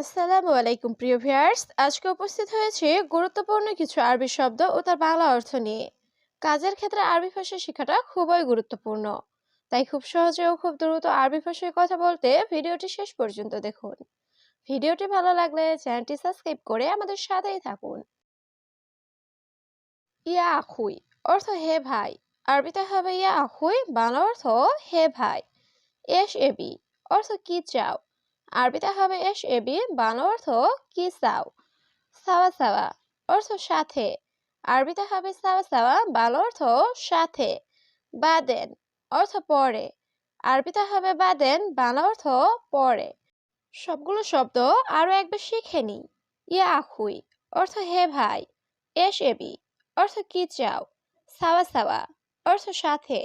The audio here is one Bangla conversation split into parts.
আসসালামু আলাইকুম, প্রিয় ভিয়ার্স আজকে উপস্থিত হয়েছে গুরুত্বপূর্ণ কিছু আরবি শব্দ ও তার বাংলা অর্থ নিয়ে। কাজের ক্ষেত্রে আরবি ভাষা শেখাটা খুবই গুরুত্বপূর্ণ। তাই খুব সহজে ও খুব দ্রুত আরবি ভাষায় কথা বলতে ভিডিওটি শেষ পর্যন্ত দেখুন। ভিডিওটি ভালো লাগলে চ্যানেলটি সাবস্ক্রাইব করে আমাদের সাথেই থাকুন। ইয়া আখুই অর্থ হে ভাই। আরবিতে হবে ইয়া আখুই, বাংলা অর্থ হে ভাই। এস এবি অর্থ কি চাও? আরবিতে হবে এস এবি বাংলা অর্থ কি চাও সাওয়া সাওয়া অর্থ সাথে। আরবিতে হবে সাওয়া সাওয়া বাংলা অর্থ সাথে। বাদেন অর্থ পরে। আরবিতে হবে বাদেন বাংলা অর্থ পরে। সবগুলো শব্দ আরও একবার শিখে নি ইয়া আখুই অর্থ হে ভাই। এস এবি অর্থ কি চাও। সাওয়া সাওয়া অর্থ সাথে।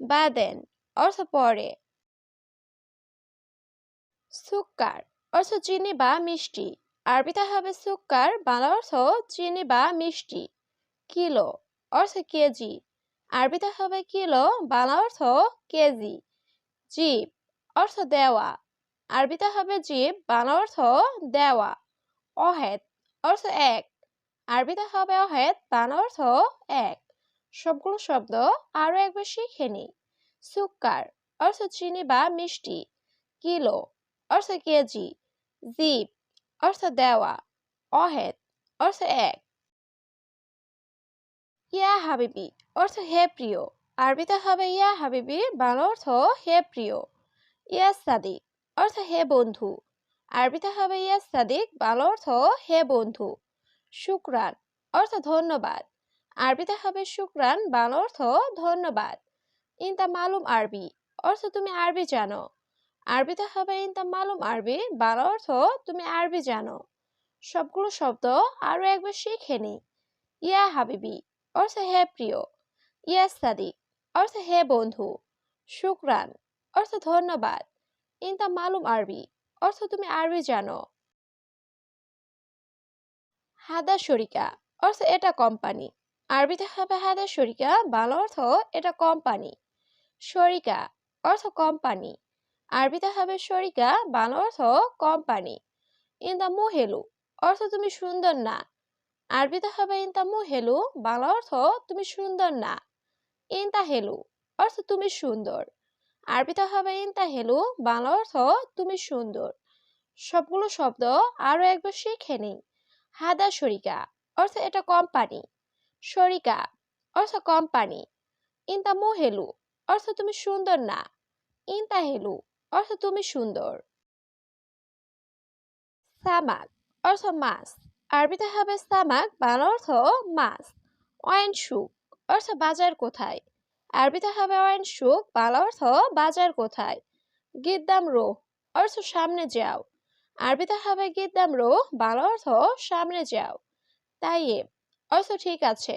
বাদেন অর্থ পরে। সুক্কার, অর্থ চিনি বা মিষ্টি। আরবিতে হবে সুক্কার, বাংলা অর্থ চিনি বা মিষ্টি। কিলো, অর্থ কেজি। আরবিতে হবে কিলো, বাংলা অর্থ কেজি। জীব, অর্থ দেওয়া। আরবিতে হবে জীব, বাংলা অর্থ দেওয়া। অহেদ, অর্থ এক। আরবিতে হবে অহেদ, বাংলা অর্থ এক। সবগুলো শব্দ আরও একবার শিখে নি সুক্কার, অর্থ চিনি বা মিষ্টি। কিলো অর্থ কেজি জীব, অর্থ দেওয়া অহেদ অর্থ এক। ইয়া হাবিবি, অর্থ হে প্রিয়। আরবিতে হবে ইয়া হাবিবি, বাংলা অর্থ হে প্রিয়। ইয়া সাদিক, অর্থ হে বন্ধু। আরবিতে হবে ইয়া সাদিক, বাংলা অর্থ হে বন্ধু। শুক্রান, অর্থ ধন্যবাদ। আরবিতে হবে শুক্রান, বাংলা অর্থ ধন্যবাদ। ইনতা মালুম আরবি, অর্থ তুমি আরবি জানো। আরবিতে হবে ইনতা মালুম আরবি, বাংলা অর্থ তুমি আরবি জানো। সবগুলো শব্দ আরও একবার শিখে নি ইয়া হাবিবি, অর্থ হে প্রিয়। ইয়া সাদিক, অর্থ হে বন্ধু। শুক্রান, অর্থ ধন্যবাদ। ইনতা মালুম আরবি, অর্থ তুমি আরবি জানো। হাদা শরিকা, অর্থ এটা কোম্পানি। আরবিতে হবে হাদা শরিকা, বাংলা অর্থ এটা কোম্পানি। শরিকা, অর্থ কোম্পানি। আরবিতে হবে শরিকা বাংলা অর্থ কোম্পানি। ইন দ্য মুহেলু অর্থ তুমি সুন্দর না। আরবিতে হবে ইন দ্য মুহেলু বাংলা অর্থ তুমি সুন্দর না। ইন তা হেলু অর্থ তুমি সুন্দর। আরবিতে হবে ইন তা হেলু বাংলা অর্থ তুমি সুন্দর। সবগুলো শব্দ আরও একবার শিখে নিই। হাদা শরিকা অর্থ এটা কোম্পানি। শরিকা অর্থ কোম্পানি। ইন তা মুহেলু অর্থ তুমি সুন্দর না। ইন তা হেলু অর্থ তুমি সুন্দর। সামাক, অর্থ মাছ। আরবিতে হবে সামাক, বাংলা অর্থ মাছ। অয়েন সুক অর্থ বাজার কোথায়? আরবিতে হবে অয়েন সুক বাংলা অর্থ বাজার কোথায়? গিদ্দাম রো অর্থ সামনে যাও। আরবিতে হবে গিদ্দাম রো বাংলা অর্থ সামনে যাও। তাইয়েব, অর্থ ঠিক আছে।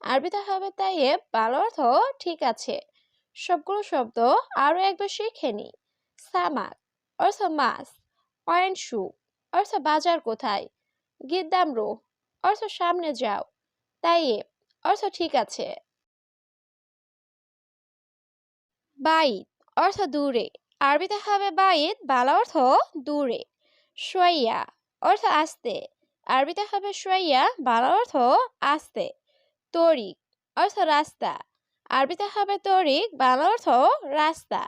আরবিতে হবে তাইয়েব, বাংলা অর্থ ঠিক আছে। সবগুলো শব্দ আরও একবার শিখে নি। সামাক অর্থ মাছ, অয়েন শু অর্থ বাজার কোথায়? গিদ্দাম রো অর্থ সামনে যাও, তাই অর্থ ঠিক আছে। বাইত অর্থ দূরে, আরবিতে হবে বাইত বালা অর্থ দূরে। সোয়াইয়া অর্থ আস্তে, আরবিতে হবে সোয়াইয়া, বালা অর্থ আস্তে। তরিক অর্থ রাস্তা, আরবিতে হবে তরিক, বাংলা অর্থ রাস্তা।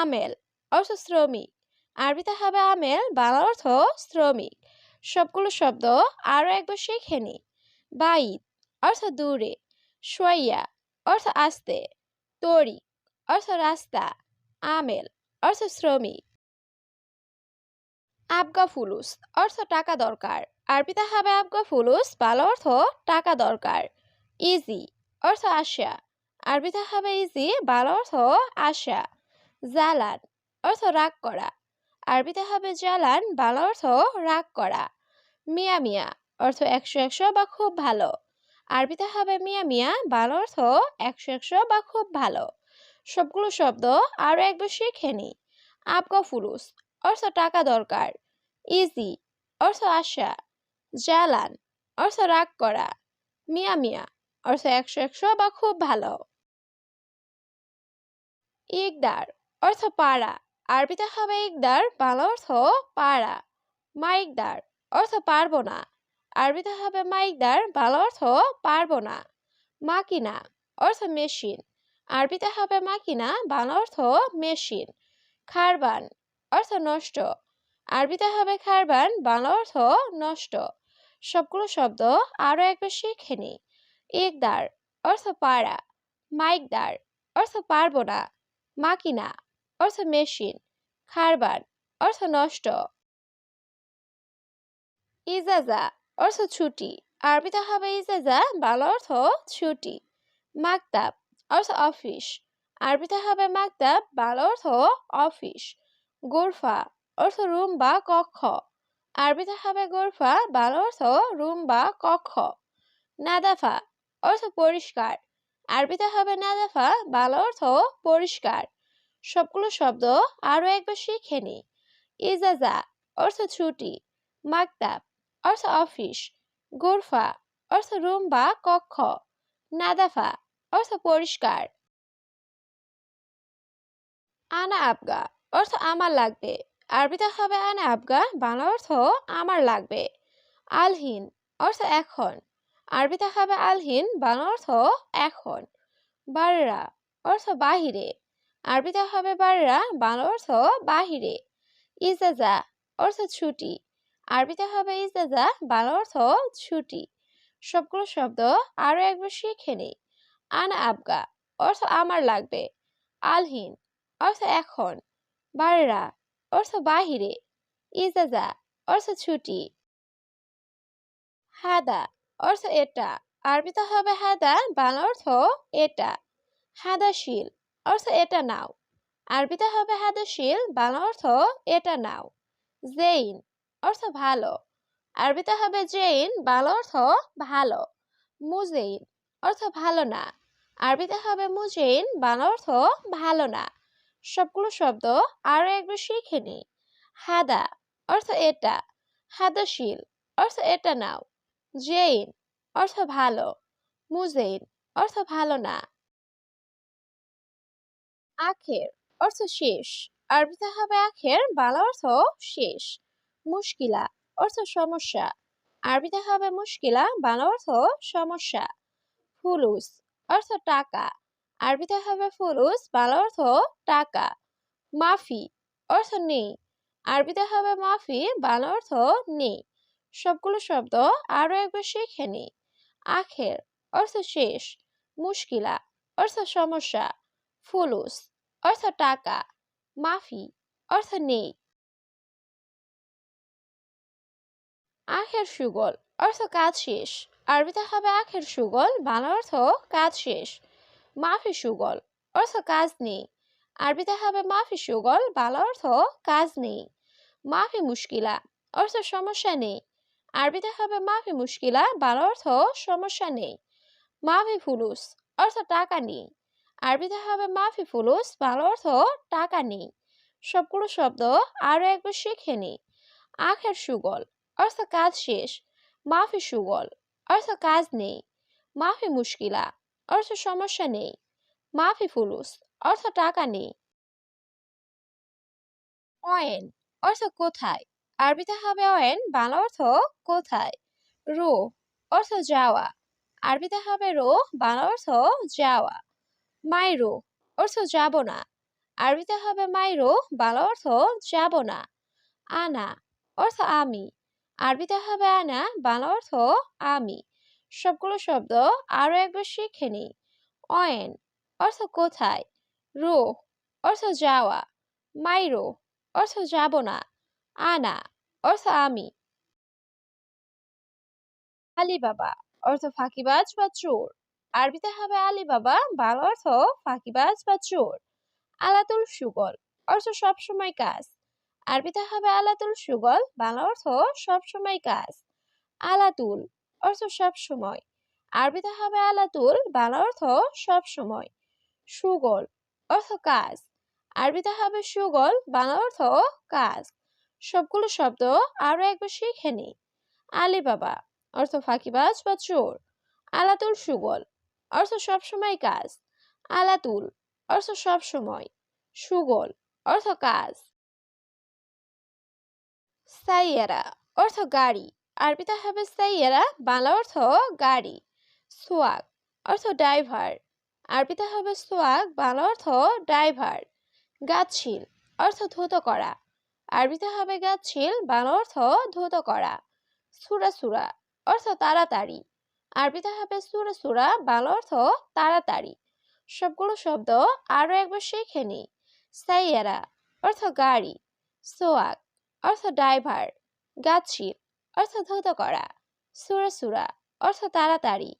আমেল অর্থ শ্রমিক। আরবিতে হবে আমেল বাংলা অর্থ শ্রমিক। সবগুলো শব্দ আরও একবার শিখে নি। বাইত, অর্থ দূরে। সোয়াইয়া, অর্থ আস্তে। তরিক, অর্থ রাস্তা। আমেল, অর্থ শ্রমিক। আবগা ফুলুস, অর্থ টাকা দরকার। আরবিতে হবে আবগা ফুলুস বাংলা অর্থ টাকা দরকার। ইজি, অর্থ আশা। আরবিতে হবে ইজি বাংলা অর্থ আশা। জালান অর্থ রাগ করা। আরবিতে হবে জালান বাংলা অর্থ রাগ করা। মিয়া মিয়া, অর্থ একশো একশো বা খুব ভালো। আরবিতে হবে মিয়া মিয়া, বাংলা অর্থ একশো একশো বা খুব ভালো। সবগুলো শব্দ আরও একবার শিখে নি। আবগা ফুলুস অর্থ টাকা দরকার। ইজি, অর্থ আশা। জালান অর্থ রাগ করা। মিয়া মিয়া, অর্থ একশো একশো বা খুব ভালো। ইকদার, অর্থ পাড়া। আরবিতে হবে ইকদার, বাংলা অর্থ পাড়া, মাইকদার অর্থ পারব না। আরবিতে হবে মাইকদার, বাংলা অর্থ পারব না। মাকিনা অর্থ মেশিন। আরবিতে হবে মাকিনা, বাংলা অর্থ মেশিন। খারবান অর্থ নষ্ট। আরবিতে হবে খারবান, বাংলা অর্থ নষ্ট। সবগুলো শব্দ আরও একবার শিখে নি। একদার অর্থ পাড়া, মাইকদার অর্থ পারব না। মাকিনা অর্থ মেশিন, খারবান, অর্থ নষ্ট। ইজাজা, অর্থ ছুটি। আরবিতে হবে ইজাজা, বাংলা অর্থ ছুটি। মাকতাব, অর্থ অফিস। আরবিতে হবে মাকতাব, বাংলা অর্থ অফিস। গোরফা, অর্থ রুম বা কক্ষ। আরবিতে হবে গোরফা, বাংলা অর্থ রুম বা কক্ষ। নাদাফা, অর্থ পরিষ্কার। আরবিতে হবে নাদাফা, বাংলা অর্থ পরিষ্কার। সবগুলো শব্দ আরও একবার শিখে নি। ইজাজা, অর্থ ছুটি, মাকতাব, অর্থ অফিস, গোরফা, অর্থ রুম বা কক্ষ, নাদাফা, অর্থ পরিষ্কার। আনা আবগা, অর্থ আমার লাগবে। আরবিতে হবে আনা আবগা, বাংলা অর্থ আমার লাগবে। আলহিন, অর্থ এখন। আরবিতে হবে আলহিন, বাংলা অর্থ এখন। বাররা, অর্থ বাহিরে। আরবিতে হবে বাররা, বাংলা অর্থ বাহিরে। ইজাজা অর্থ ছুটি। আরবিতে হবে ইজাজা, বাংলা অর্থ ছুটি। সবগুলো শব্দ আরও একবার শিখে নেই। আন আবগা অর্থ আমার লাগবে। আলহিন অর্থ এখন। বাররা অর্থ বাহিরে। ইজাজা অর্থ ছুটি। হাদা অর্থ এটা। আরবিতে হবে হাদা, বাংলা অর্থ এটা। হাদাশীল অর্থ এটা নাও। আরবিতে হবে হাদাশীল বাংলা অর্থ এটা নাও। জেইন, অর্থ ভালো। আরবিতে হবে জেইন, বাংলা অর্থ ভালো। মুজেইন, অর্থ ভালো না। আরবিতে হবে মুজেইন, বাংলা অর্থ ভালো না। সবগুলো শব্দ আরও একবার শিখে নি। হাদা, অর্থ এটা। হাদাশীল অর্থ এটা নাও। জেইন, অর্থ ভালো। মুজেইন, অর্থ ভালো না। আখের অর্থ শেষ। আরবিতে হবে আখের, বাংলা অর্থ শেষ। মুশকিলা অর্থ সমস্যা। আরবিতে হবে মুশকিলা, বাংলা অর্থ সমস্যা। ফুলুস অর্থ টাকা। আরবিতে হবে ফুলুস, বাংলা অর্থ টাকা। মাফি অর্থ নেই। আরবিতে হবে মাফি, বাংলা অর্থ নেই। সবগুলো শব্দ আরও একবার শিখে নি। আখের অর্থ শেষ। মুশকিলা অর্থ সমস্যা। ফুলুস অর্থ টাকা, মাফি, অর্থ নেই। আখের সুগল, অর্থ কাজ শেষ। আরবিতে হবে আখের সুগল, বাংলা অর্থ কাজ শেষ। মাফি সুগল, অর্থ কাজ নেই। আরবিতে হবে মাফি সুগল, বাংলা অর্থ কাজ নেই। মাফি মুশকিলা, অর্থ সমস্যা নেই। আরবিতে হবে মাফি মুশকিলা, বাংলা অর্থ সমস্যা নেই। মাফি ফুলুস, অর্থ টাকা নেই। আরবিতে হবে মাফি ফুলুস বাংলা অর্থ টাকা নেই। সবগুলো শব্দ আরও একবার শিখে নি। আখের সুগল, অর্থ কাজ শেষ। মাফি সুগল, অর্থ কাজ নেই। মাফি মুশকিলা, অর্থ সমস্যা নেই। মাফি ফুলুস, অর্থ টাকা নেই। অয়েন, অর্থ কোথায়? আরবিতে হবে অয়েন বাংলা অর্থ কোথায়? রো, অর্থ যাওয়া। আরবিতে হবে রো বাংলা অর্থ যাওয়া। মাইরো অর্থ যাব না। আরবিতে হবে মাইরো, বাংলা অর্থ যাব না। আনা অর্থ আমি। আরবিতে হবে আনা, বাংলা অর্থ আমি। সবগুলো শব্দ আরও একবার শিখে নি। অয়েন অর্থ কোথায়? রো অর্থ যাওয়া। মাইরো অর্থ যাব না। আনা অর্থ আমি। আলিবাবা অর্থ ফাঁকিবাজ বা চোর। আরবিতে হবে আলিবাবা, বাংলা অর্থ ফাঁকিবাজ বা চোর। আলাতুল সুগল অর্থ সবসময় কাজ। আরবিতে হবে আলাতুল সুগল, বাংলা অর্থ সবসময় কাজ। আলাতুল অর্থ সবসময় আরবিতে হবে আলাতুল, বাংলা অর্থ সবসময় সুগল অর্থ কাজ। আরবিতে হবে সুগল, বাংলা অর্থ কাজ। সবগুলো শব্দ আরও একবার শিখে নি। আলিবাবা অর্থ ফাঁকিবাজ বা চোর। আলাতুল সুগল অর্থ সবসময় কাজ। আলাতুল, অর্থ সবসময়। সুগল, অর্থ কাজ। সাইয়ারা, অর্থ গাড়ি। আরবিতে হবে সাইয়ারা, বাংলা অর্থ গাড়ি। সোয়াগ, অর্থ ড্রাইভার। আরবিতে হবে সোয়াগ, বাংলা অর্থ ড্রাইভার। গাছিল অর্থ ধুত করা। আরবিতে হবে গাছিল বাংলা অর্থ ধুত করা। সুরা সুরা, অর্থ তাড়াতাড়ি। আরবিতে হবে সুরা সুরা, বাংলা অর্থ তাড়াতাড়ি। সবগুলো শব্দ আরও একবার শিখে নিই সাইয়ারা, অর্থ গাড়ি। সোয়াক, অর্থ ড্রাইভার। গাছি অর্থ ধৌত করা। সুরা সুরা, অর্থ তাড়াতাড়ি।